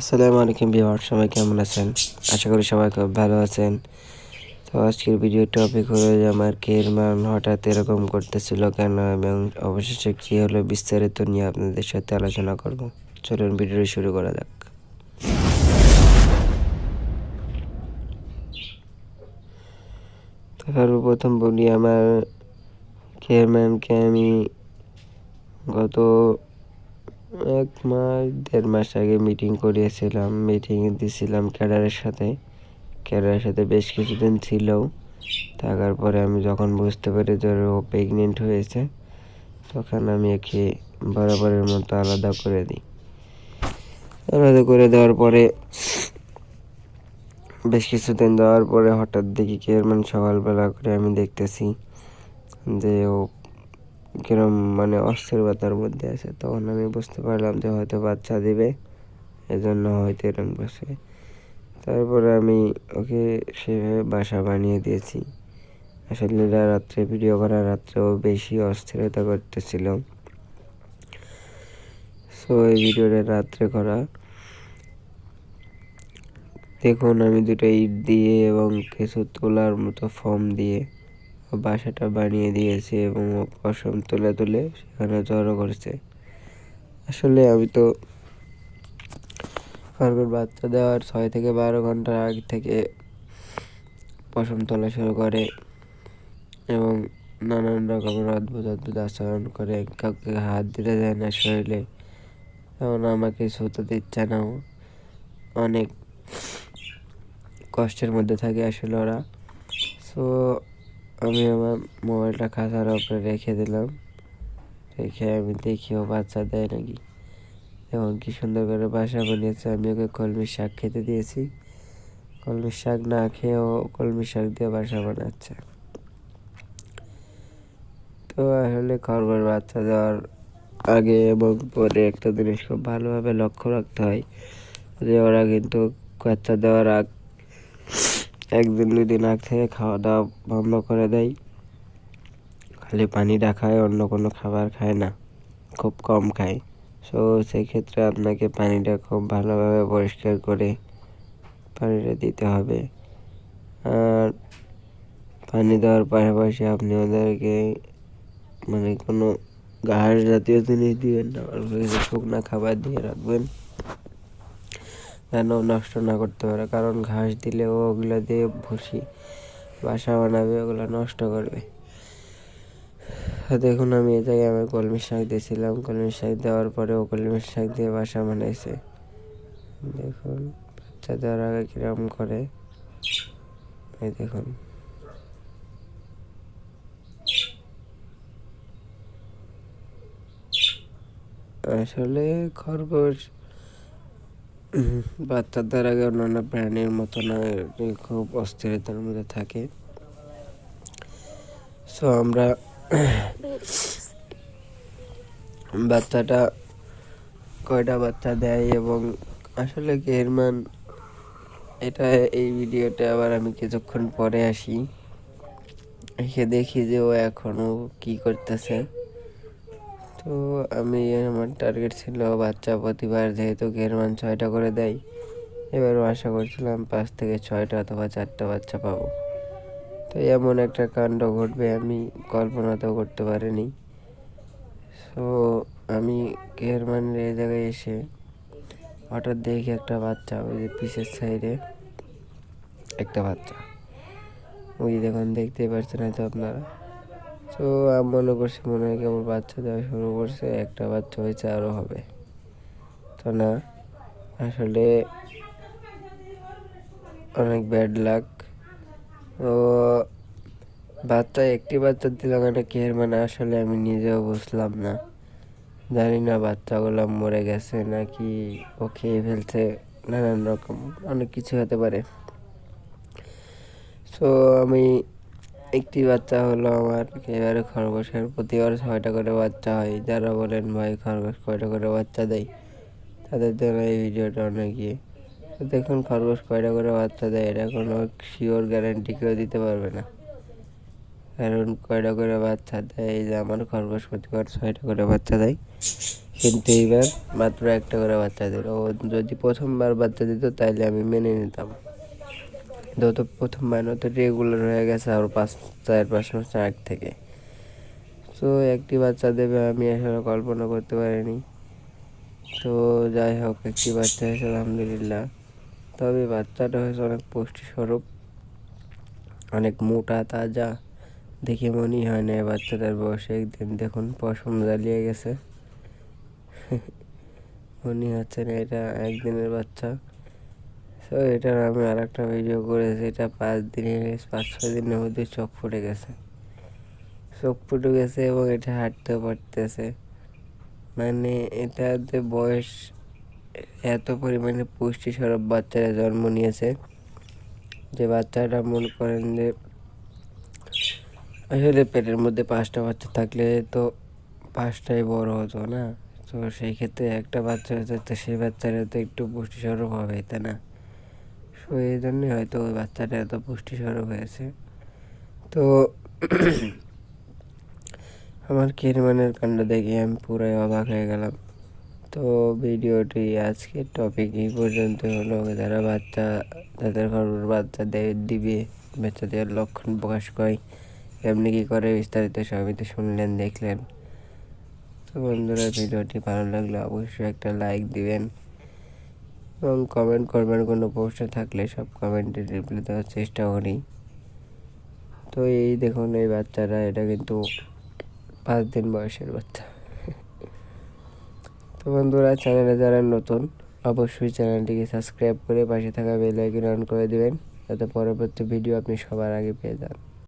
আসসালামু আলাইকুম বিহার সবাই কেমন আছেন? আশা করি সবাই খুব ভালো আছেন। তো আজকের ভিডিও টপিক হলো যে আমার কেরমান হঠাৎ এরকম করতেছিল কেন এবং অবশেষে কী হলো বিস্তারিত নিয়ে আপনাদের সাথে আলোচনা করব। চলুন ভিডিও শুরু করা যাক। সর্বপ্রথম বলি, আমার চেয়ারম্যানকে আমি গত এক মাস, দেড় মাস আগে মিটিং করিয়েছিলাম। মিটিং দিছিলাম ক্যাডারের সাথে। ক্যাডারের সাথে বেশ কিছুদিন ছিল থাকার পরে আমি যখন বুঝতে পারি যে ও প্রেগনেন্ট হয়েছে, তখন আমি একে বরাবরের মতো আলাদা করে দিই। আলাদা করে দেওয়ার পরে, বেশ কিছুদিন দেওয়ার পরে হঠাৎ দেখি চেয়ারম্যান সকালবেলা করে আমি দেখতেছি যে ও কিরম মানে অস্থিরতার মধ্যে আছে, তখন আমি বুঝতে পারলাম যে হয়তো বাচ্চা দিবে, এজন্য হয়তো এরকম বসে তারপরে আমি ওকে সেভাবে বাসা বানিয়ে দিয়েছি। আসলে রাত্রে ভিডিও করার রাত্রেও বেশি অস্থিরতা করতেছিল। সো এই ভিডিওটা রাত্রে করা। দেখুন, আমি দুটো ইট দিয়ে এবং কিছু তোলার মতো ফর্ম দিয়ে বাসাটা বানিয়ে দিয়েছে এবং পশম তুলে তুলে সেখানে জড়ো করেছে। আসলে আমি তো খরগোশ বাচ্চা দেওয়ার ছয় থেকে বারো ঘণ্টার আগে থেকে পশম তোলা শুরু করে এবং নানান রকমের অদ্ভুত অদ্ভুত আচরণ করে। কাউকে হাত দিতে যায় না শরীরে। এবং আমাকে ছুতে দিচ্ছে না অনেক কষ্টের মধ্যে থাকে আসলে ওরা। সো আমি আমার মোবাইলটা খাঁচার ওপরে রেখে দিলাম। রেখে আমি দেখি ও বাচ্চা দেয় নাকি। এবং কি সুন্দর করে বাসা বানিয়েছে। আমি ওকে কলমি শাক খেতে দিয়েছি। কলমি শাক না খেয়ে ও কলমি শাক দিয়ে বাসা বানাচ্ছে। তো আসলে খরগোশ বাচ্চা দেওয়ার আগে এবং পরে একটা জিনিস খুব ভালোভাবে লক্ষ্য রাখতে হয় যে ওরা কিন্তু বাচ্চা দেওয়ার আগ একদিন দুই দিন আগ থেকে খাওয়া দাওয়া বন্ধ করে দেয়। খালি পানিটা খায় অন্য কোনো খাবার খায় না, খুব কম খায়। সো সেক্ষেত্রে আপনাকে পানিটা খুব ভালোভাবে পরিষ্কার করে পানিটা দিতে হবে। আর পানি দেওয়ার পাশাপাশি আপনি ওদেরকে মানে কোনো ঘাস জাতীয় জিনিস দিবেন না শুকনা খাবার দিয়ে রাখবেন। যেন নষ্ট না করতে পারে। কারণ ঘাস দিলে ও ওগুলো দিয়ে ভুসি, বাসা বানাবে, ওগুলো নষ্ট করবে। দেখুন আমি এ জায়গায় আমি কলমি শাক দিয়েছিলাম। কলমি শাক দেওয়ার পরে ও কলমি শাক দিয়ে বাসা বানাইছে। দেখুন, বাচ্চা দেওয়ার আগে কিরম করে। এই দেখুন। আসলে খরগোশ বাচ্চা দেওয়ার আগে অন্যান্য প্রাণীর মতো না খুব অস্থিরতার মধ্যে থাকে। সো আমরা বাচ্চাটা কয়টা বাচ্চা দেয় এবং আসলে গেরমান এটা এই ভিডিওটা আবার আমি কিছুক্ষণ পরে আসি। এসে দেখি যে ও এখনও কি করতেছে। তো আমি আমার টার্গেট ছিল বাচ্চা প্রতিবার যেহেতু গেরমান ছয়টা করে দেয়, এবারও আশা করছিলাম পাঁচ থেকে ছয়টা অথবা চারটা বাচ্চা পাবো। তো এমন একটা কাণ্ড ঘটবে আমি কল্পনাতেও করতে পারিনি। সো আমি গেরমানের এই জায়গায় এসে হঠাৎ দেখি একটা বাচ্চা, ওই যে পিসের সাইডে একটা বাচ্চা। ওই দেখুন, দেখতেই পারছেন হয়তো আপনারা। তো আমি মনে করছি মনে হয় কেবল বাচ্চা দেওয়া শুরু করছে, একটা বাচ্চা হয়েছে আরও হবে। তো না, আসলে অনেক ব্যাড লাক ও বাচ্চা, একটি বাচ্চা দিলাম, একটা কেয়ার মানে আসলে আমি নিজেও বুঝলাম না। জানি না বাচ্চাগুলো মরে গেছে নাকি ও খেয়ে ফেলছে, নানান রকম, অনেক কিছু হতে পারে। সো আমি একটি বাচ্চা হলো আমার, এবারে খরগোশের প্রতিবার ছয়টা করে বাচ্চা হয়। যারা বলেন, ভাই, খরগোশ কয়টা করে বাচ্চা দেয়? তাদের জন্য এই ভিডিওটা অনেক ইয়ে। দেখুন, খরগোশ কয়টা করে বাচ্চা দেয়, এটা কোনো শিওর গ্যারান্টি কেউ দিতে পারবে না। কারণ কয়টা করে বাচ্চা দেয়, এই যে আমার খরগোশ প্রতিবার ছয়টা করে বাচ্চা দেয়। কিন্তু এইবার মাত্র একটা করে বাচ্চা দিল। ও যদি প্রথমবার বাচ্চা দিত, তাইলে আমি মেনে নিতাম। যত প্রথমবার তো রেগুলার হয়ে গেছে আর পাঁচ, চার, পাঁচ মাস আগ থেকে। তো একটি বাচ্চা দেবে আমি আসলে কল্পনা করতে পারিনি। তো যাই হোক, একটি বাচ্চা হয়েছে, আলহামদুলিল্লাহ। তবে বাচ্চাটা হয়েছে অনেক পুষ্টিস্বরূপ, অনেক মোটা, তাজা, দেখে মনেই হয় না বাচ্চাটার বয়সে একদিন। দেখুন, পশম জ্বালিয়ে গেছে। মনে হচ্ছে না এটা একদিনের বাচ্চা। তো এটার আমি আর একটা ভিডিও করেছি, এটা পাঁচ দিনের, পাঁচ ছয় দিনের মধ্যে চোখ ফুটে গেছে। চোখ ফুটে গেছে এবং এটা হাঁটতেও পারতেছে। মানে এটাতে বয়স এত পরিমাণে পুষ্টি সরব বাচ্চারা জন্ম নিয়েছে, যে বাচ্চাটা মনে করেন যে আসলে পেটের মধ্যে পাঁচটা বাচ্চা থাকলে তো পাঁচটাই বড় হতো না। তো সেই ক্ষেত্রে একটা বাচ্চা হতো তো সেই বাচ্চারা তো একটু পুষ্টিস্বরূপ হবে, তাই না? সো এই জন্যই হয়তো ওই বাচ্চাটা এত পুষ্টিস্বরূপ হয়েছে। তো আমার কিরমানের কাণ্ড দেখে আমি পুরাই অবাক হয়ে গেলাম। তো ভিডিওটি আজকের টপিক এই পর্যন্ত হলো। যারা বাচ্চা তাদের ঘরের বাচ্চা দিবে, বাচ্চা দেওয়ার লক্ষণ প্রকাশ করে এমনি কী করে বিস্তারিত সবই তো শুনলেন, দেখলেন। তো বন্ধুরা, ভিডিওটি ভালো লাগলে অবশ্যই একটা লাইক দিবেন। এবং কমেন্ট করবেন কোনো পোস্টে থাকলে সব কমেন্টে রিপ্লাই দেওয়ার চেষ্টা করি। তো এই দেখুন, এই বাচ্চারা, এটা কিন্তু পাঁচ দিন বয়সের বাচ্চা। তো বন্ধুরা চ্যানেলে যারা নতুন, অবশ্যই চ্যানেলটিকে সাবস্ক্রাইব করে পাশে থাকা বেল আইকন অন করে দেবেন, যাতে পরবর্তী ভিডিও আপনি সবার আগে পেয়ে যান।